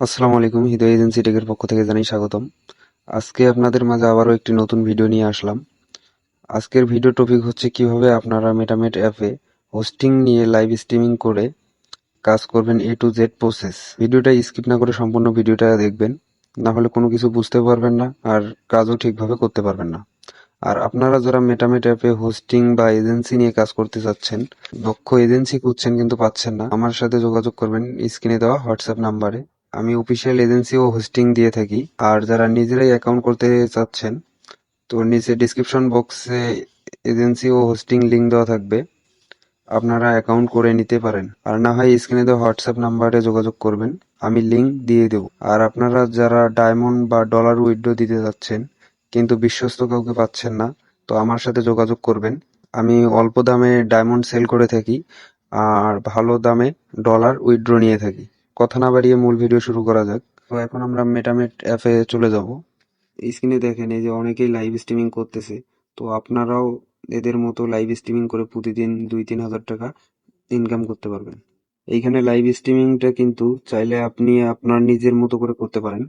আসসালামু আলাইকুম, হৃদয় এজেন্সি টেকের পক্ষ থেকে জানাই স্বাগতম। আজকে আপনাদের মাঝে আবারও একটি নতুন ভিডিও নিয়ে আসলাম। আজকের ভিডিও টপিক হচ্ছে কীভাবে আপনারা মেটামেট অ্যাপে হোস্টিং নিয়ে লাইভ স্ট্রিমিং করে কাজ করবেন এ টু জেড প্রসেস ভিডিওটা স্কিপ না করে সম্পূর্ণ ভিডিওটা দেখবেন, না হলে কোনো কিছু বুঝতে পারবেন না আর কাজও ঠিকভাবে করতে পারবেন না। আর আপনারা যারা মেটামেট অ্যাপে হোস্টিং বা এজেন্সি নিয়ে কাজ করতে চাচ্ছেন দক্ষ এজেন্সি খুঁজছেন কিন্তু পাচ্ছেন না, আমার সাথে যোগাযোগ করবেন স্ক্রিনে দেওয়া হোয়াটসঅ্যাপ নাম্বারে। আমি অফিসিয়াল এজেন্সি ও হোস্টিং দিয়ে থাকি। আর যারা নিজেরাই অ্যাকাউন্ট করতে চাচ্ছেন, তো নিচে ডিসক্রিপশন বক্সে এজেন্সি ও হোস্টিং লিঙ্ক দেওয়া থাকবে। আপনারা অ্যাকাউন্ট করে নিতে পারেন। আর না হয় স্ক্রিনে দেওয়া হোয়াটসঅ্যাপ নাম্বারে যোগাযোগ করবেন। আমি লিঙ্ক দিয়ে দেব। আর আপনারা যারা ডায়মন্ড বা ডলার উইথড্র দিতে যাচ্ছেন কিন্তু বিশ্বস্ত কাউকে পাচ্ছেন না, তো আমার সাথে যোগাযোগ করবেন। আমি অল্প দামে ডায়মন্ড সেল করে থাকি, আর ভালো দামে ডলার উইথড্র নিয়ে থাকি। কথা না বাড়িয়ে মূল ভিডিও শুরু করা যাক। তো এখন আমরা মেটামেট অ্যাপে চলে যাব। স্ক্রিনে দেখেন, এই যে অনেকেই লাইভ স্ট্রিমিং করতেছে। তো আপনারাও এদের মতো লাইভ স্ট্রিমিং করে প্রতিদিন দুই, তিন হাজার টাকা ইনকাম করতে পারবেন। এইখানে লাইভ স্ট্রিমিংটা কিন্তু চাইলে আপনি আপনার নিজের মতো করে করতে পারেন।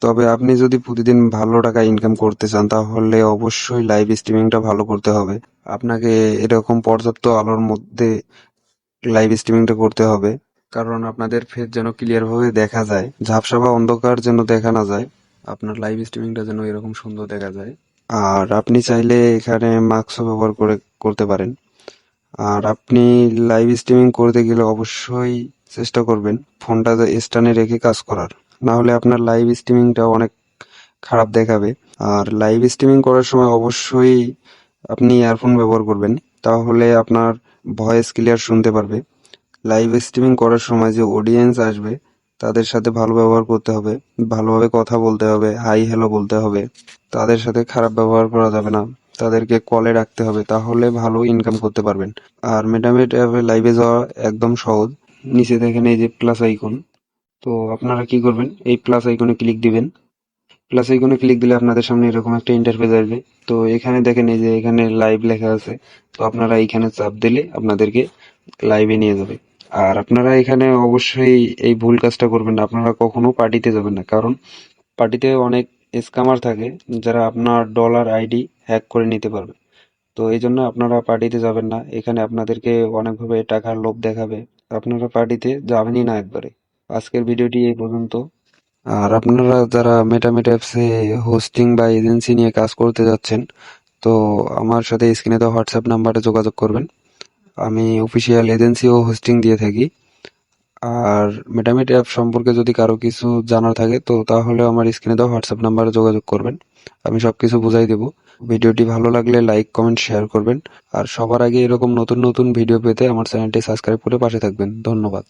তবে আপনি যদি প্রতিদিন ভালো টাকা ইনকাম করতে চান, তাহলে অবশ্যই লাইভ স্ট্রিমিংটা ভালো করতে হবে। আপনাকে এরকম পর্যাপ্ত আলোর মধ্যে লাইভ স্ট্রিমিংটা করতে হবে। কারণ আপনাদের ফেস যেন ক্লিয়ার ভাবে দেখা যায়, ঝাপসা বা অন্ধকার যেন দেখা না যায়, আপনার লাইভ স্ট্রিমিংটা যেন এরকম সুন্দর দেখা যায়। আর আপনি চাইলে এখানে মাস্কও ব্যবহার করে, করতে পারেন। আর আপনি লাইভ স্ট্রিমিং করতে গেলে অবশ্যই চেষ্টা করবেন ফোনটা স্ট্যান্ডে রেখে কাজ করার। না হলে আপনার লাইভ স্ট্রিমিংটা অনেক খারাপ দেখাবে। আর লাইভ স্ট্রিমিং করার সময় অবশ্যই আপনি ইয়ারফোন ব্যবহার করবেন, তাহলে আপনার ভয়েস ক্লিয়ার শুনতে পারবে। লাইভ স্ট্রিমিং করার সময় যে অডিয়েন্স আসবে, তাদের সাথে ভালো ব্যবহার করতে হবে, ভালোভাবে কথা বলতে হবে হাই হ্যালো বলতে হবে। তাদের সাথে খারাপ ব্যবহার করা যাবে না। তাদেরকে কলে রাখতে হবে, তাহলে ভালো ইনকাম করতে পারবেন। আর মেটামেট লাইভে যাওয়া একদম সহজ। নিচে দেখেন এই যে প্লাস আইকন তো আপনারা কি করবেন? এই প্লাস আইকনে ক্লিক দিবেন। প্লাস আইকনে ক্লিক দিলে আপনাদের সামনে এরকম একটা ইন্টারফেস আসবে। তো এখানে দেখেন এই যে এখানে লাইভ লেখা আছে। তো আপনারা এইখানে চাপ দিলে আপনাদেরকে লাইভে নিয়ে যাবে। আর আপনারা এখানে অবশ্যই এই ভুল কাজটা করবেন না। আপনারা কখনো পার্টিতে যাবেন না। কারণ পার্টিতে অনেক স্ক্যামার থাকে যারা আপনার ডলার আইডি হ্যাক করে নিতে পারবে। তো এই জন্য আপনারা পার্টিতে যাবেন না। এখানে আপনাদেরকে অনেকভাবে টাকার লোভ দেখাবে। আপনারা পার্টিতে যাবেনই না একবারে। আজকের ভিডিওটি এই পর্যন্ত। আর আপনারা যারা মেটামেট অ্যাপসে হোস্টিং বা এজেন্সি নিয়ে কাজ করতে যাচ্ছেন, তো আমার সাথে স্ক্রিনে দেওয়া হোয়াটসঅ্যাপ নাম্বারে যোগাযোগ করবেন। আমি অফিসিয়াল এজেন্সি ও হোস্টিং দিয়ে থাকি। আর মেটামেট অ্যাপ সম্পর্কে যদি কারও কিছু জানার থাকে, তো তাহলে আমার স্ক্রিনে দেওয়া হোয়াটসঅ্যাপ নাম্বারে যোগাযোগ করবেন। আমি সব কিছু বুঝাই দেব। ভিডিওটি ভালো লাগলে লাইক কমেন্ট শেয়ার করবেন। আর সবার আগে এরকম নতুন নতুন ভিডিও পেতে আমার চ্যানেলটি সাবস্ক্রাইব করে পাশে থাকবেন। ধন্যবাদ।